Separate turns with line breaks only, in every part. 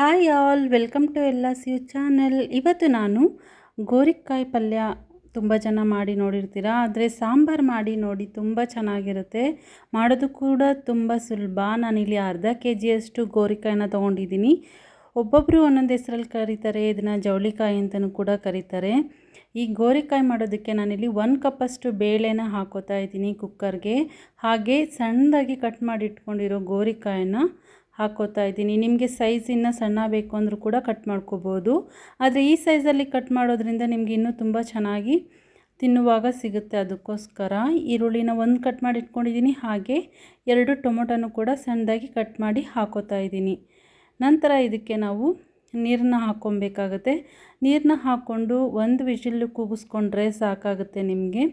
Hi all, welcome to ಎಲ್ಲ ಯು channel. ಇವತ್ತು ನಾನು ಗೋರಿಕಾಯಿ ಪಲ್ಯ ತುಂಬ ಜನ ಮಾಡಿ ನೋಡಿರ್ತೀರಾ, ಆದರೆ ಸಾಂಬಾರು ಮಾಡಿ ನೋಡಿ ತುಂಬ ಚೆನ್ನಾಗಿರುತ್ತೆ. ಮಾಡೋದು ಕೂಡ ತುಂಬ ಸುಲಭ. ನಾನಿಲ್ಲಿ ಅರ್ಧ ಕೆ ಜಿಯಷ್ಟು ಗೋರಿಕಾಯಿನ ತೊಗೊಂಡಿದ್ದೀನಿ. ಒಬ್ಬೊಬ್ಬರು ಒಂದೊಂದು ಹೆಸರಲ್ಲಿ ಕರೀತಾರೆ, ಇದನ್ನು ಜವಳಿಕಾಯಿ ಅಂತಲೂ ಕೂಡ ಕರೀತಾರೆ. ಈ ಗೋರಿಕಾಯಿ ಮಾಡೋದಕ್ಕೆ ನಾನಿಲ್ಲಿ ಒಂದು ಕಪ್ಪಷ್ಟು ಬೇಳೆನ ಹಾಕೋತಾ ಇದ್ದೀನಿ ಕುಕ್ಕರ್ಗೆ ಹಾಗೆ ಸಣ್ಣದಾಗಿ ಕಟ್ ಮಾಡಿ ಇಟ್ಕೊಂಡಿರೋ ಹಾಕೋತಾ ಇದ್ದೀನಿ. ನಿಮಗೆ ಸೈಜ್ ಇನ್ನೂ ಸಣ್ಣ ಬೇಕು ಅಂದರೂ ಕೂಡ ಕಟ್ ಮಾಡ್ಕೋಬೋದು. ಆದರೆ ಈ ಸೈಜಲ್ಲಿ ಕಟ್ ಮಾಡೋದ್ರಿಂದ ನಿಮಗೆ ಇನ್ನೂ ತುಂಬ ಚೆನ್ನಾಗಿ ತಿನ್ನುವಾಗ ಸಿಗುತ್ತೆ ಅದಕ್ಕೋಸ್ಕರ. ಈರುಳ್ಳಿನ ಒಂದು ಕಟ್ ಮಾಡಿ ಇಟ್ಕೊಂಡಿದ್ದೀನಿ. ಹಾಗೆ ಎರಡು ಟೊಮೊಟೊನೂ ಕೂಡ ಸಣ್ಣದಾಗಿ ಕಟ್ ಮಾಡಿ ಹಾಕೋತಾ ಇದ್ದೀನಿ. ನಂತರ ಇದಕ್ಕೆ ನಾವು ನೀರನ್ನ ಹಾಕ್ಕೊಬೇಕಾಗತ್ತೆ. ನೀರನ್ನ ಹಾಕ್ಕೊಂಡು ಒಂದು ವಿಷಿಲ್ಲು ಕೂಗಿಸ್ಕೊಂಡ್ರೆ ಸಾಕಾಗುತ್ತೆ ನಿಮಗೆ.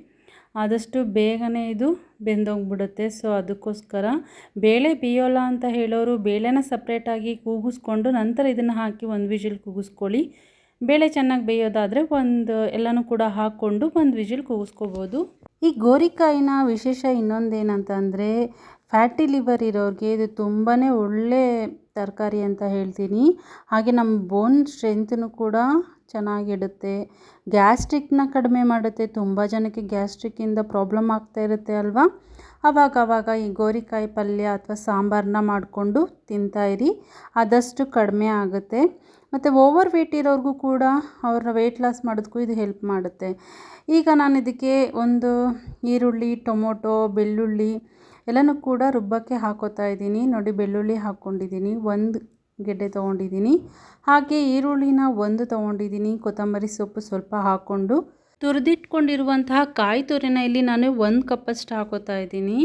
ಆದಷ್ಟು ಬೇಗನೆ ಇದು ಬೆಂದೋಗ್ಬಿಡುತ್ತೆ. ಸೊ, ಅದಕ್ಕೋಸ್ಕರ ಬೇಳೆ ಬೇಯೋಲ್ಲ ಅಂತ ಹೇಳೋರು ಬೇಳೆನ ಸಪ್ರೇಟಾಗಿ ಕೂಗಿಸ್ಕೊಂಡು ನಂತರ ಇದನ್ನು ಹಾಕಿ ಒಂದು ವಿಜಿಲ್ ಕೂಗಿಸ್ಕೊಳ್ಳಿ. ಬೇಳೆ ಚೆನ್ನಾಗಿ ಬೇಯೋದಾದರೆ ಒಂದು ಎಲ್ಲನೂ ಕೂಡ ಹಾಕ್ಕೊಂಡು ಒಂದು ವಿಜಿಲ್ ಕೂಗಿಸ್ಕೋಬೋದು. ಈ ಗೋರಿಕಾಯಿನ ವಿಶೇಷ ಇನ್ನೊಂದೇನಂತಂದರೆ ಫ್ಯಾಟಿ ಲಿವರ್ ಇರೋರಿಗೆ ಇದು ತುಂಬಾ ಒಳ್ಳೆ ತರಕಾರಿ ಅಂತ ಹೇಳ್ತೀನಿ. ಹಾಗೆ ನಮ್ಮ ಬೋನ್ ಸ್ಟ್ರೆಂತ್ನು ಕೂಡ ಚೆನ್ನಾಗಿಡುತ್ತೆ. ಗ್ಯಾಸ್ಟ್ರಿಕ್ನ ಕಡಿಮೆ ಮಾಡುತ್ತೆ. ತುಂಬ ಜನಕ್ಕೆ ಗ್ಯಾಸ್ಟ್ರಿಕ್ಕಿಂದ ಪ್ರಾಬ್ಲಮ್ ಆಗ್ತಾ ಇರುತ್ತೆ ಅಲ್ವಾ? ಅವಾಗವಾಗ ಈ ಗೋರಿಕಾಯಿ ಪಲ್ಯ ಅಥವಾ ಸಾಂಬಾರನ್ನ ಮಾಡಿಕೊಂಡು ತಿಂತಾಯಿರಿ ಆದಷ್ಟು ಕಡಿಮೆ ಆಗುತ್ತೆ. ಮತ್ತು ಓವರ್ ವೇಟ್ ಇರೋರಿಗೂ ಕೂಡ ಅವರ ವೆಯ್ಟ್ ಲಾಸ್ ಮಾಡೋದಕ್ಕೂ ಇದು ಹೆಲ್ಪ್ ಮಾಡುತ್ತೆ. ಈಗ ನಾನು ಇದಕ್ಕೆ ಒಂದು ಈರುಳ್ಳಿ, ಟೊಮೊಟೊ, ಬೆಳ್ಳುಳ್ಳಿ ಎಲ್ಲನೂ ಕೂಡ ರುಬ್ಬಕ್ಕೆ ಹಾಕೋತಾ ಇದ್ದೀನಿ. ನೋಡಿ, ಬೆಳ್ಳುಳ್ಳಿ ಹಾಕ್ಕೊಂಡಿದ್ದೀನಿ. ಒಂದು ಗೆಡ್ಡೆ ತೊಗೊಂಡಿದ್ದೀನಿ. ಹಾಗೆ ಈರುಳ್ಳಿನ ಒಂದು ತೊಗೊಂಡಿದ್ದೀನಿ. ಕೊತ್ತಂಬರಿ ಸೊಪ್ಪು ಸ್ವಲ್ಪ ಹಾಕ್ಕೊಂಡು. ತುರಿದಿಟ್ಕೊಂಡಿರುವಂತಹ ಕಾಯಿ ತುರಿನ ಇಲ್ಲಿ ನಾನು ಒಂದು ಕಪ್ಪಷ್ಟು ಹಾಕೋತಾ ಇದ್ದೀನಿ.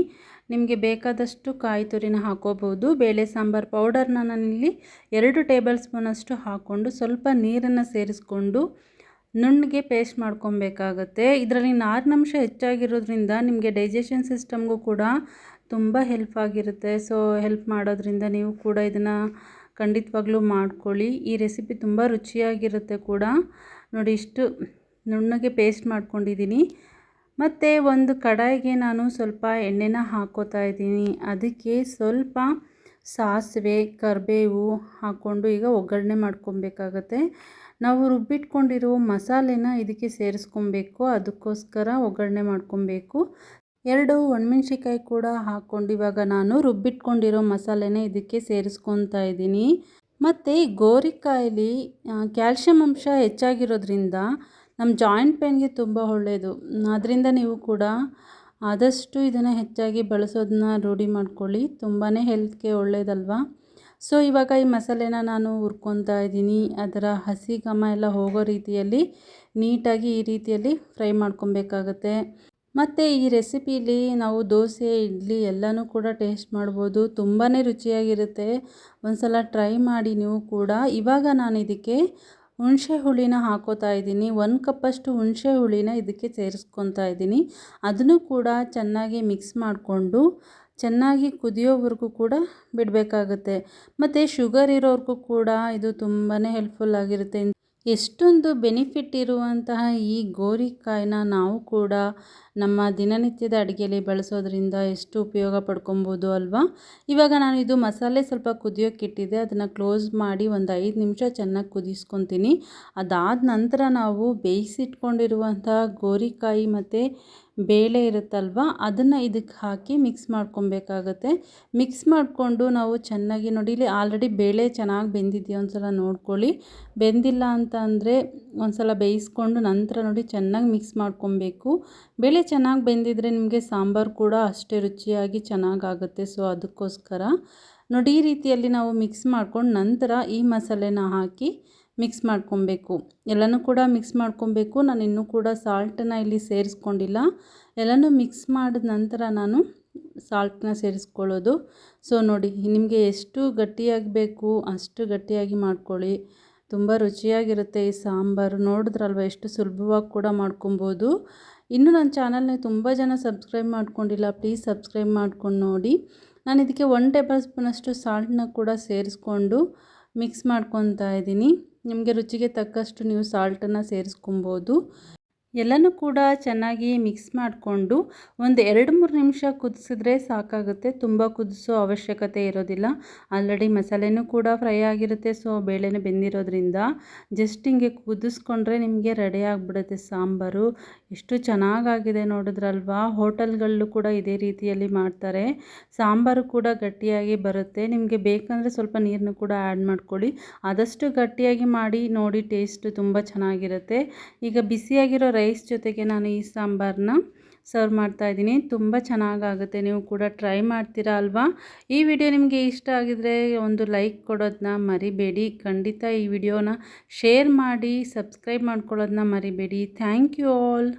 ನಿಮಗೆ ಬೇಕಾದಷ್ಟು ಕಾಯಿ ತುರಿನ ಹಾಕೋಬೋದು ಬೇಳೆ ಸಾಂಬಾರು ಪೌಡರ್ನ ನಾನಿಲ್ಲಿ ಎರಡು ಟೇಬಲ್ ಸ್ಪೂನಷ್ಟು ಹಾಕ್ಕೊಂಡು ಸ್ವಲ್ಪ ನೀರನ್ನು ಸೇರಿಸ್ಕೊಂಡು ನುಣ್ಣಗೆ ಪೇಸ್ಟ್ ಮಾಡ್ಕೊಬೇಕಾಗತ್ತೆ. ಇದರಲ್ಲಿ ನಾರಿನಂಶ ಹೆಚ್ಚಾಗಿರೋದ್ರಿಂದ ನಿಮಗೆ ಡೈಜೆಷನ್ ಸಿಸ್ಟಮ್ಗೂ ಕೂಡ ತುಂಬ ಹೆಲ್ಪ್ ಆಗಿರುತ್ತೆ. ಸೊ, ಹೆಲ್ಪ್ ಮಾಡೋದ್ರಿಂದ ನೀವು ಕೂಡ ಇದನ್ನು ಖಂಡಿತವಾಗ್ಲೂ ಮಾಡ್ಕೊಳ್ಳಿ. ಈ ರೆಸಿಪಿ ತುಂಬ ರುಚಿಯಾಗಿರುತ್ತೆ ಕೂಡ. ನೋಡಿ ಇಷ್ಟು ನುಣ್ಣಗೆ ಪೇಸ್ಟ್ ಮಾಡ್ಕೊಂಡಿದ್ದೀನಿ. ಮತ್ತು ಒಂದು ಕಡಾಯಿಗೆ ನಾನು ಸ್ವಲ್ಪ ಎಣ್ಣೆನ ಹಾಕೋತಾ ಇದ್ದೀನಿ. ಅದಕ್ಕೆ ಸ್ವಲ್ಪ ಸಾಸಿವೆ, ಕರಿಬೇವು ಹಾಕ್ಕೊಂಡು ಈಗ ಒಗ್ಗರಣೆ ಮಾಡ್ಕೊಬೇಕಾಗತ್ತೆ. ನಾವು ರುಬ್ಬಿಟ್ಕೊಂಡಿರೋ ಮಸಾಲೆನ ಇದಕ್ಕೆ ಸೇರಿಸ್ಕೊಬೇಕು. ಅದಕ್ಕೋಸ್ಕರ ಒಗ್ಗರಣೆ ಮಾಡ್ಕೊಬೇಕು. ಎರಡು ಒಣಮೆಣ್ಸಿಕಾಯಿ ಕೂಡ ಹಾಕ್ಕೊಂಡು ಇವಾಗ ನಾನು ರುಬ್ಬಿಟ್ಕೊಂಡಿರೋ ಮಸಾಲೆನೇ ಇದಕ್ಕೆ ಸೇರಿಸ್ಕೊತಾ ಇದ್ದೀನಿ. ಮತ್ತು ಗೋರಿಕಾಯಲ್ಲಿ ಕ್ಯಾಲ್ಶಿಯಂ ಅಂಶ ಹೆಚ್ಚಾಗಿರೋದ್ರಿಂದ ನಮ್ಮ ಜಾಯಿಂಟ್ ಪೇನ್ಗೆ ತುಂಬ ಒಳ್ಳೆಯದು ಅದರಿಂದ ನೀವು ಕೂಡ ಆದಷ್ಟು ಇದನ್ನು ಹೆಚ್ಚಾಗಿ ಬಳಸೋದನ್ನ ರೂಢಿ ಮಾಡ್ಕೊಳ್ಳಿ. ತುಂಬಾ ಹೆಲ್ತ್ಗೆ ಒಳ್ಳೆಯದಲ್ವಾ ಸೊ, ಇವಾಗ ಈ ಮಸಾಲೆನ ನಾನು ಹುರ್ಕೊತಾ ಇದ್ದೀನಿ. ಅದರ ಹಸಿ ಘಮ ಎಲ್ಲ ಹೋಗೋ ರೀತಿಯಲ್ಲಿ ನೀಟಾಗಿ ಈ ರೀತಿಯಲ್ಲಿ ಫ್ರೈ ಮಾಡ್ಕೊಬೇಕಾಗತ್ತೆ. ಮತ್ತು ಈ ರೆಸಿಪೀಲಿ ನಾವು ದೋಸೆ, ಇಡ್ಲಿ ಎಲ್ಲನೂ ಕೂಡ ಟೇಸ್ಟ್ ಮಾಡ್ಬೋದು. ತುಂಬಾ ರುಚಿಯಾಗಿರುತ್ತೆ. ಒಂದು ಸಲ ಟ್ರೈ ಮಾಡಿ ನೀವು ಕೂಡ. ಇವಾಗ ನಾನು ಇದಕ್ಕೆ ಹುಣಸೆ ಹುಳಿನ ಹಾಕೋತಾ ಇದ್ದೀನಿ. ಒಂದು ಕಪ್ಪಷ್ಟು ಹುಣಸೆ ಹುಳಿನ ಇದಕ್ಕೆ ಸೇರಿಸ್ಕೊತಾ ಇದ್ದೀನಿ. ಅದನ್ನು ಕೂಡ ಚೆನ್ನಾಗಿ ಮಿಕ್ಸ್ ಮಾಡಿಕೊಂಡು ಚೆನ್ನಾಗಿ ಕುದಿಯೋವರೆಗೂ ಕೂಡ ಬಿಡಬೇಕಾಗುತ್ತೆ. ಮತ್ತು ಶುಗರ್ ಇರೋರಿಗೂ ಕೂಡ ಇದು ತುಂಬಾ ಹೆಲ್ಪ್ಫುಲ್ ಆಗಿರುತ್ತೆ. ಎಷ್ಟೊಂದು ಬೆನಿಫಿಟ್ ಇರುವಂತಹ ಈ ಗೋರಿಕಾಯಿನ ನಾವು ಕೂಡ ನಮ್ಮ ದಿನನಿತ್ಯದ ಅಡುಗೆಯಲ್ಲಿ ಬಳಸೋದ್ರಿಂದ ಎಷ್ಟು ಉಪಯೋಗ ಪಡ್ಕೊಬೋದು ಅಲ್ವಾ? ಇವಾಗ ನಾನು ಇದು ಮಸಾಲೆ ಸ್ವಲ್ಪ ಕುದಿಯೋಕೆ ಇಟ್ಟಿದ್ದೆ. ಅದನ್ನು ಕ್ಲೋಸ್ ಮಾಡಿ ಒಂದು ಐದು ನಿಮಿಷ ಚೆನ್ನಾಗಿ ಕುದಿಸ್ಕೊತೀನಿ. ಅದಾದ ನಂತರ ನಾವು ಬೇಯಿಸಿಟ್ಕೊಂಡಿರುವಂತಹ ಗೋರಿಕಾಯಿ ಮತ್ತು ಬೇಳೆ ಇರುತ್ತಲ್ವ? ಅದನ್ನು ಇದಕ್ಕೆ ಹಾಕಿ ಮಿಕ್ಸ್ ಮಾಡ್ಕೊಬೇಕಾಗತ್ತೆ. ಮಿಕ್ಸ್ ಮಾಡಿಕೊಂಡು ನಾವು ಚೆನ್ನಾಗಿ ನೋಡಿ, ಇಲ್ಲಿ ಆಲ್ರೆಡಿ ಬೇಳೆ ಚೆನ್ನಾಗಿ ಬೆಂದಿದೆಯಾ ಒಂದು ಸಲ ನೋಡ್ಕೊಳ್ಳಿ. ಬೆಂದಿಲ್ಲ ಅಂತ ಅಂದರೆ ಒಂದು ಸಲ ಬೇಯಿಸ್ಕೊಂಡು ನಂತರ ನೋಡಿ ಚೆನ್ನಾಗಿ ಮಿಕ್ಸ್ ಮಾಡ್ಕೊಬೇಕು. ಬೇಳೆ ಚೆನ್ನಾಗಿ ಬೆಂದಿದ್ರೆ ನಿಮಗೆ ಸಾಂಬಾರು ಕೂಡ ಅಷ್ಟೇ ರುಚಿಯಾಗಿ ಚೆನ್ನಾಗಾಗುತ್ತೆ. ಸೊ ಅದಕ್ಕೋಸ್ಕರ ನೋಡಿ ಈ ರೀತಿಯಲ್ಲಿ ನಾವು ಮಿಕ್ಸ್ ಮಾಡ್ಕೊಂಡು ನಂತರ ಈ ಮಸಾಲೆನ ಹಾಕಿ ಮಿಕ್ಸ್ ಮಾಡ್ಕೊಬೇಕು. ಎಲ್ಲನೂ ಕೂಡ ಮಿಕ್ಸ್ ಮಾಡ್ಕೊಬೇಕು. ನಾನು ಇನ್ನೂ ಕೂಡ ಸಾಲ್ಟನ್ನು ಇಲ್ಲಿ ಸೇರಿಸ್ಕೊಂಡಿಲ್ಲ. ಎಲ್ಲನೂ ಮಿಕ್ಸ್ ಮಾಡಿದ ನಂತರ ನಾನು ಸಾಲ್ಟನ್ನ ಸೇರಿಸ್ಕೊಳ್ಳೋದು. ಸೊ, ನೋಡಿ, ನಿಮಗೆ ಎಷ್ಟು ಗಟ್ಟಿಯಾಗಿ ಬೇಕು ಅಷ್ಟು ಗಟ್ಟಿಯಾಗಿ ಮಾಡ್ಕೊಳ್ಳಿ. ತುಂಬ ರುಚಿಯಾಗಿರುತ್ತೆ ಈ ಸಾಂಬಾರು. ನೋಡಿದ್ರಲ್ವ, ಎಷ್ಟು ಸುಲಭವಾಗಿ ಕೂಡ ಮಾಡ್ಕೊಬೋದು. ಇನ್ನು ನನ್ನ ಚಾನಲ್ನ ತುಂಬ ಜನ ಸಬ್ಸ್ಕ್ರೈಬ್ ಮಾಡ್ಕೊಂಡಿಲ್ಲ, ಪ್ಲೀಸ್ ಸಬ್ಸ್ಕ್ರೈಬ್ ಮಾಡ್ಕೊಂಡು ನೋಡಿ. ನಾನು ಇದಕ್ಕೆ ಒನ್ ಟೇಬಲ್ ಸ್ಪೂನಷ್ಟು ಸಾಲ್ಟನ್ನ ಕೂಡ ಸೇರಿಸ್ಕೊಂಡು ಮಿಕ್ಸ್ ಮಾಡ್ಕೊತಾ ಇದ್ದೀನಿ. ನಿಮಗೆ ರುಚಿಗೆ ತಕ್ಕಷ್ಟು ನೀವು ಸಾಲ್ಟನ್ನು ಸೇರಿಸ್ಕೊಬೋದು. ಎಲ್ಲನೂ ಕೂಡ ಚೆನ್ನಾಗಿ ಮಿಕ್ಸ್ ಮಾಡಿಕೊಂಡು ಒಂದು ಎರಡು ಮೂರು ನಿಮಿಷ ಕುದಿಸಿದ್ರೆ ಸಾಕಾಗುತ್ತೆ. ತುಂಬ ಕುದಿಸೋ ಅವಶ್ಯಕತೆ ಇರೋದಿಲ್ಲ. ಆಲ್ರೆಡಿ ಮಸಾಲೆನೂ ಕೂಡ ಫ್ರೈ ಆಗಿರುತ್ತೆ. ಸೊ, ಬೇಳೆನೂ ಬೆಂದಿರೋದ್ರಿಂದ ಜಸ್ಟ್ ಹಿಂಗೆ ಕುದಿಸ್ಕೊಂಡ್ರೆ ನಿಮಗೆ ರೆಡಿ ಆಗಿಬಿಡುತ್ತೆ ಸಾಂಬಾರು. ಎಷ್ಟು ಚೆನ್ನಾಗಾಗಿದೆ ನೋಡಿದ್ರಲ್ವಾ? ಹೋಟೆಲ್ಗಳಲ್ಲೂ ಕೂಡ ಇದೇ ರೀತಿಯಲ್ಲಿ ಮಾಡ್ತಾರೆ. ಸಾಂಬಾರು ಕೂಡ ಗಟ್ಟಿಯಾಗಿ ಬರುತ್ತೆ. ನಿಮಗೆ ಬೇಕಂದರೆ ಸ್ವಲ್ಪ ನೀರನ್ನು ಕೂಡ ಆ್ಯಡ್ ಮಾಡ್ಕೊಳ್ಳಿ. ಆದಷ್ಟು ಗಟ್ಟಿಯಾಗಿ ಮಾಡಿ ನೋಡಿ ಟೇಸ್ಟು ತುಂಬ ಚೆನ್ನಾಗಿರುತ್ತೆ. ಈಗ ಬಿಸಿಯಾಗಿರೋ ರೈಸ್ ಜೊತೆಗೆ ನಾನು ಈ ಸಾಂಬಾರನ್ನ ಸರ್ವ್ ಮಾಡ್ತಾ ಇದ್ದೀನಿ. ತುಂಬ ಚೆನ್ನಾಗಾಗುತ್ತೆ. ನೀವು ಕೂಡ ಟ್ರೈ ಮಾಡ್ತೀರಾ ಅಲ್ವಾ? ಈ ವಿಡಿಯೋ ನಿಮಗೆ ಇಷ್ಟ ಆಗಿದರೆ ಒಂದು ಲೈಕ್ ಕೊಡೋದನ್ನ ಮರಿಬೇಡಿ. ಖಂಡಿತ ಈ ವಿಡಿಯೋನ ಶೇರ್ ಮಾಡಿ, ಸಬ್ಸ್ಕ್ರೈಬ್ ಮಾಡ್ಕೊಳ್ಳೋದನ್ನ ಮರಿಬೇಡಿ. Thank you all.